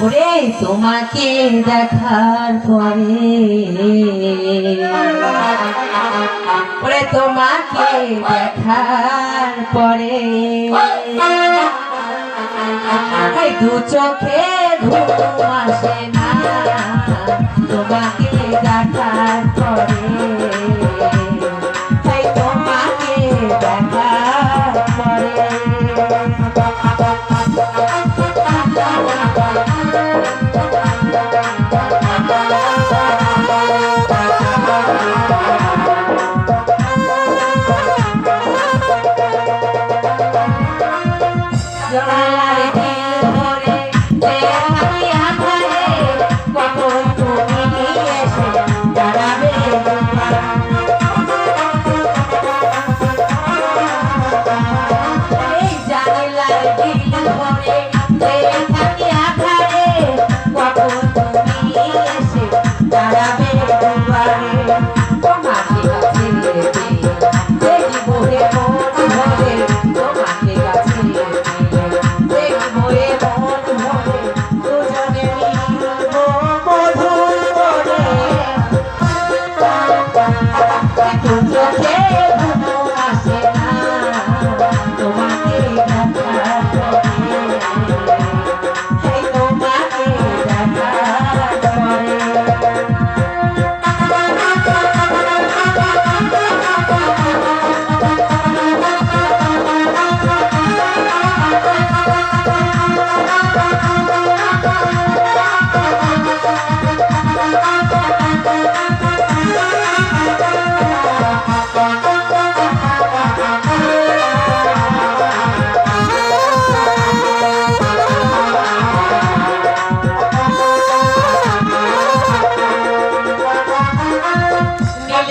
ওরে তোমাকে দেখার পরে। ওরে তোমাকে দেখার পরে। দু চোখে ঘুম আসে I'll be.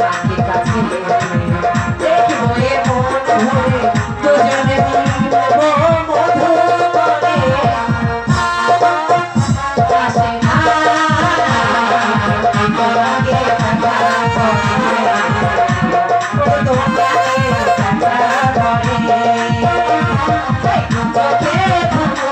ডাকে কাছে